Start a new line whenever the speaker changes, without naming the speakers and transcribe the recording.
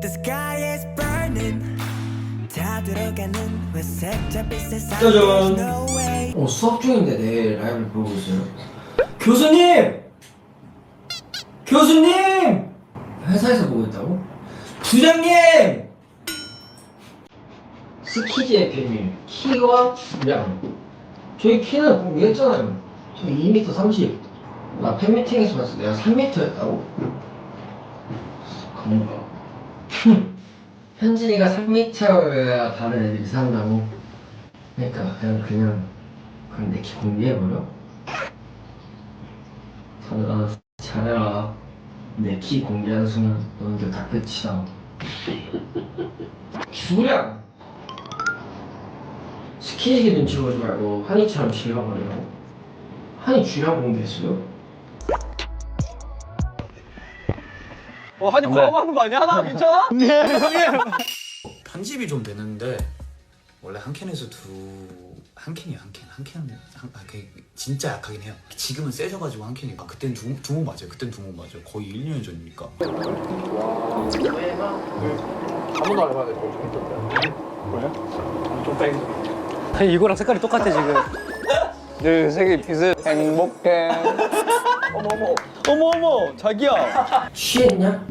The sky is burning 다 들어가는 회색 잡빛의
짜잔.
There's no way
어, 수업 중인데 내일 라이브를 보고 있어요. 교수님! 교수님! 회사에서 보고 있다고? 부장님! 스키즈의 비밀, 키와 량. 저희 키는 공개했잖아요. 저 2m 30. 나 팬미팅에서 봤을 때 내가 3m였다고? 그런가? 현진이가 3m여야 다른 애들이 산다고? 그러니까 그냥 그냥 그럼 내키 공개해버려? 잘해라 잘해라 내 키 공개하는 순간 너희들 다 끝이다 주량 스키지기 눈치 보지 말고 한이처럼 질러버리라고 한이 주량 공개했어요?
어, 한이 과음하는 거 아니야? 하나 괜찮아?
편집이 좀 되는데 원래 한 캔에서 두 한 캔이 한 캔, 한 캔은 한, 아, 그 진짜 약하긴 해요. 지금은 세져가지고 한 캔이. 아 그땐 두, 두목 맞아요. 그땐 두목 맞아요. 거의 1, 2년 전이니까.
아무도 안 해봐야 재밌던데. 뭐야? 좀 뺑. 아니 이거랑 색깔이 똑같아 지금. 늘 색이 비슷. 행복해. 어머 어머. 어머 어머 자기야.
취했냐?